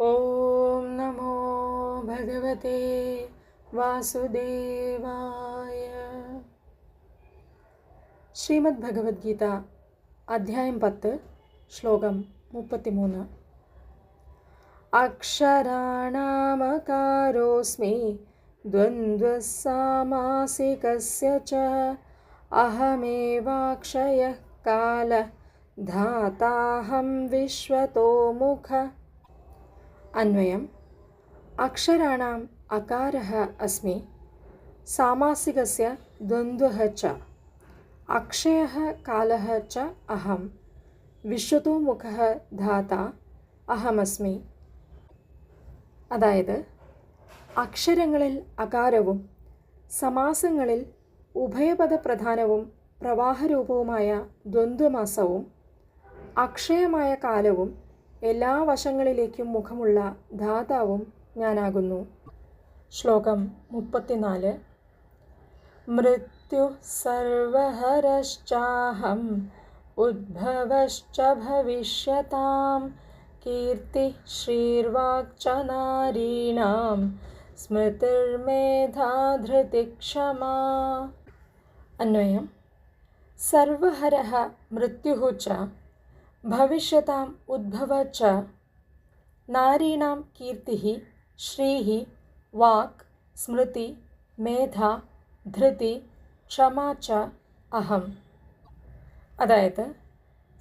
ॐ नमो भगवते वासुदेवाय। श्रीमद्भगवद्गीता अध्यायं पत्, श्लोकं मुपतिमून् अक्षराणामकारोऽस्मि, द्वन्द्वसामासिकस्य च अहमेवाक्षयः कालः, धाताहं विश्वतोमुख। വിശ്വതോ മുഖ അന്വയം അക്ഷരാണാം അകാരः अस्मि सामासिकस्य द्वन्द्वः च अक्षयः कालः च अहं വിശ്വതോ മുഖഃ ധാത അഹമസ്മി അതായത് അക്ഷരങ്ങളിൽ അകാരവും സമാസങ്ങളിൽ ഉഭയപദ പ്രധാനവും പ്രവാഹരൂപവുമായ ദ്വന്ദ്വമാസവും അക്ഷയമായ കാലവും എല്ലാ വശങ്ങളിലേക്കും മുഖമുള്ള ധാതാവും ഞാനാകുന്നു. ശ്ലോകം മുപ്പത്തിനാല്. മൃത്യു സർവഹരശ്ചാഹം ഉദ്ഭവശ്ച ഭവിഷ്യതാം കീർത്തി ശ്രീർവാക്ച നാരീണാം സ്മൃതിർമേധാധൃതിക്ഷമാ. അന്വയം. സർവഹരഹ മൃത്യു ച ഭവിഷ്യതാം ഉദ്ഭവ ച നാരീണാം കീർത്തി ശ്രീഃ വാക് സ്മൃതി മേധ ധൃതി ക്ഷമ ച അഹം അതായത്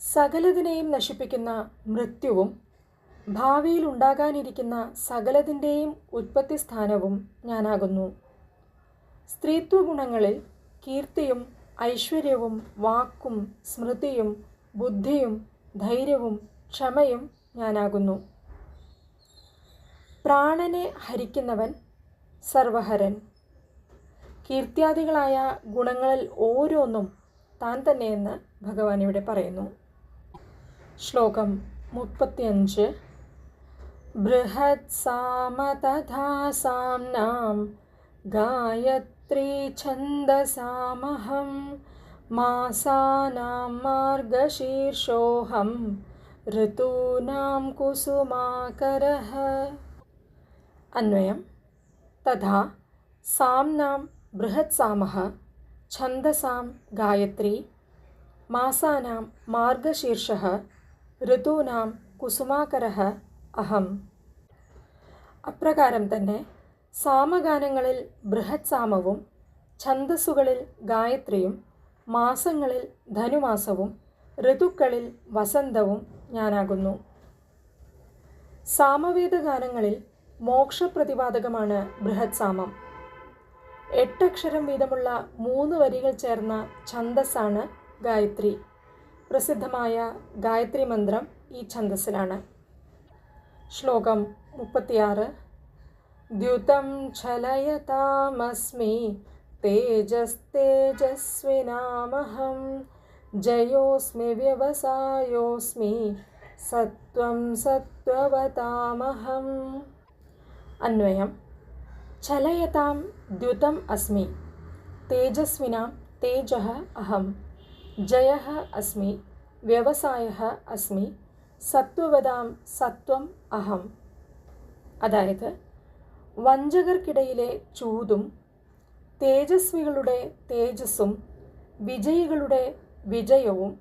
സകലതിനെയും നശിപ്പിക്കുന്ന മൃത്യുവും ഭാവിയിൽ ഉണ്ടാകാനിരിക്കുന്ന സകലതിന്റെയും ഉത്പത്തി സ്ഥാനവും ഞാനാകുന്നു. സ്ത്രീത്വ ഗുണങ്ങളിൽ കീർത്തിയും ഐശ്വര്യവും വാക്കും സ്മൃതിയും ബുദ്ധിയും ധൈര്യവും ക്ഷമയും ഞാനാകുന്നു. പ്രാണനെ ഹരിക്കുന്നവൻ സർവഹരൻ കീർത്തിയാദികളായ ഗുണങ്ങളിൽ ഓരോന്നും താൻ തന്നെയെന്ന് ഭഗവാൻ ഇവിടെ പറയുന്നു. ശ്ലോകം മുപ്പത്തിയഞ്ച്. ബൃഹത് സാമതാസാം നാം ഗായത്രീ ഛന്ദസാമഹം മാസാനാം मार्गशीर्षोऽहं ऋतूनां कुसुमाकरः। അന്വയം तथा साम्नां बृहत्सामः छन्दसां ഗായത്രി मासानां मार्गशीर्षः ഋതൂനാം കുസുമാകരഹ അഹം അപ്രകാരം തന്നെ സാമഗാനങ്ങളിൽ ബൃഹത്സാമവും ഛന്ദസ്സുകളിൽ ഗായത്രിയും മാസങ്ങളിൽ ധനുമാസവും ഋതുക്കളിൽ വസന്തവും ഞാനാകുന്നു. സാമവേദഗാനങ്ങളിൽ മോക്ഷപ്രതിപാദകമാണ് ബൃഹത്സാമം. എട്ടക്ഷരം വീതമുള്ള മൂന്ന് വരികൾ ചേർന്ന ഛന്ദസ്സാണ് ഗായത്രി. പ്രസിദ്ധമായ ഗായത്രി മന്ത്രം ഈ ഛന്ദസ്സിലാണ്. ശ്ലോകം മുപ്പത്തിയാറ്. ദ്യുതം ഛലയതാമസ്മി തേജസ്തേജസ്വിനാമഹം ജയോസ്മി വ്യവസായോസ്മി സത്വം സത്വവതാമഹം. അന്വയം. ചലയതാം ദ്യുതം അസ്മി. തേജസ്വിനാം തേജ അഹം. ജയ അസ്മി. വ്യവസായ അസ്മി. സത്വവതാം സത്വം അഹം. അതായത് വഞ്ചകർക്കിടയിലെ ചൂതും തേജസ്വികളുടെ തേജസ്സും വിജയികളുടെ വിജയവും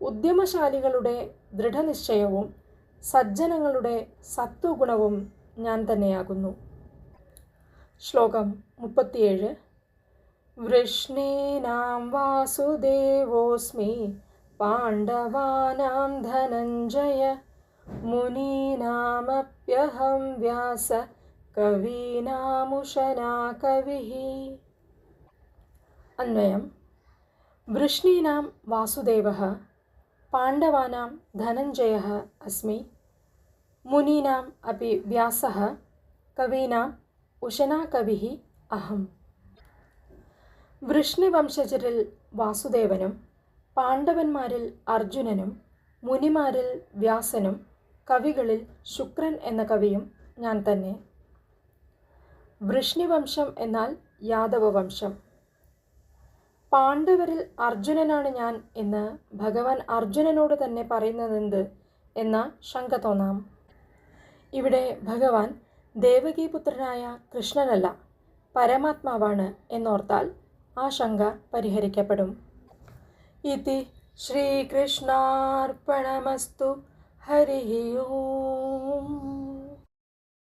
ഉദ്യമശാലികളുടെ ദൃഢനിശ്ചയവും സജ്ജനങ്ങളുടെ സത്വഗുണവും ഞാൻ തന്നെയാകുന്നു. ശ്ലോകം മുപ്പത്തിയേഴ്. വൃഷ്ണീനാം വാസുദേവോസ്മി പാണ്ഡവാനാം ധനഞ്ജയ മുനീനാമപ്യഹം വ്യാസ കവീനാമുഷനാ കവി അന്വയം. വൃഷ്ണീനാം വാസുദേവ പാണ്ഡവാനാം ധനഞ്ജയ അസ്മി മുനീനാം അപ്പി വ്യാസ കവീനാം ഉഷനാ കവി അഹം. വൃഷ്ണിവംശജരിൽ വാസുദേവനും പാണ്ഡവന്മാരിൽ അർജുനനും മുനിമാരിൽ വ്യാസനും കവികളിൽ ശുക്രൻ എന്ന കവിയും ഞാൻ തന്നെ. വൃഷ്ണിവംശം എന്നാൽ യാദവ വംശം പാണ്ഡവരിൽ അർജുനനാണ് ഞാൻ എന്ന് ഭഗവാൻ അർജുനനോട് തന്നെ പറയുന്നതെന്ത് എന്ന ശങ്ക തോന്നാം. ഇവിടെ ഭഗവാൻ ദേവകീപുത്രനായ കൃഷ്ണനല്ല പരമാത്മാവാണ് എന്നോർത്താൽ ആ ശങ്ക പരിഹരിക്കപ്പെടും. ഇതി ശ്രീകൃഷ്ണാർപ്പണമസ്തു ഹരി